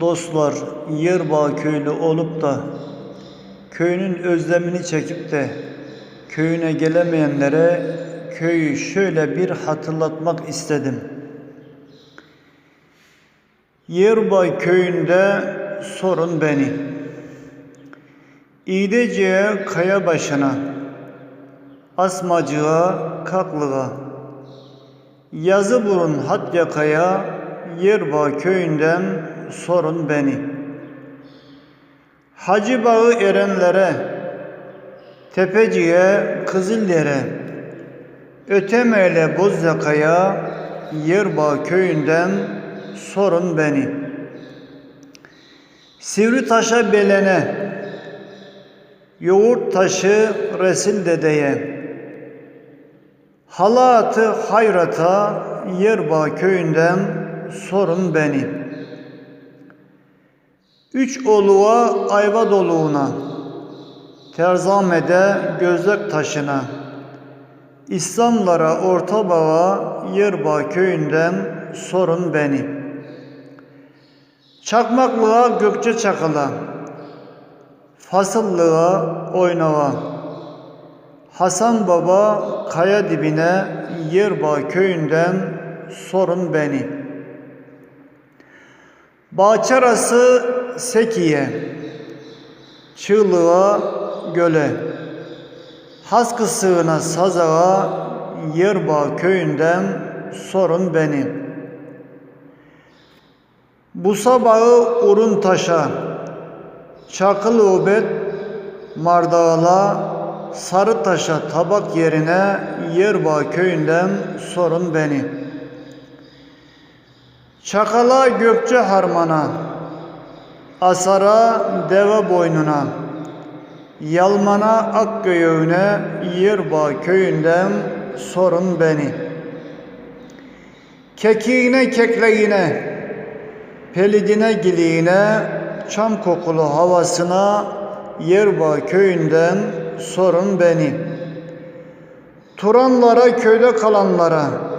Dostlar Yerbağ köylü olup da köyünün özlemini çekip de köyüne gelemeyenlere köyü şöyle bir hatırlatmak istedim. Yerbağ köyünde sorun beni. İğdeci'ye kaya başına, Asmacığa, Kaklığa, Yazıburun Hatyakaya, Yerbağ köyünden sorun beni. Hacı Bağı erenlere, Tepeci'ye, Kızıldere, Ötemele Bozyakaya, Yerbağ köyünden sorun beni. Sivri taşa belene, yoğurt taşı resil dedeye, halatı hayrata Yerbağ köyünden sorun beni. Üç oluğa ayva doluğuna, Terzame'de gözlek taşına, İslamlara orta bağa Yerbağ köyünden sorun beni. Çakmaklığa gökçe çakıla, Fasıllığa oynava, Hasan Baba kaya dibine Yerbağ köyünden sorun beni. Bağçarası Sekiye, Çığlığa göle, Haskı sığına Sazağa, Yerbağ köyünden sorun beni. Bu sabahı urun taşa, Çakıl Ubet, Mardağla, Sarı taşa tabak yerine Yerbağ köyünden sorun beni. Çakala gökçe harmana, Asara deve boynuna, Yalmana ak göğüne Yerbağ köyünden sorun beni. Kekiğine kekleğine, pelidine giliğine, çam kokulu havasına Yerbağ köyünden sorun beni. Turanlara, köyde kalanlara,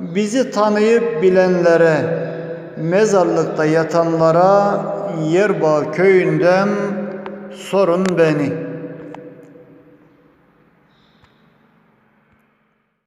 bizi tanıyıp bilenlere, mezarlıkta yatanlara Yerbağ köyünden sorun beni.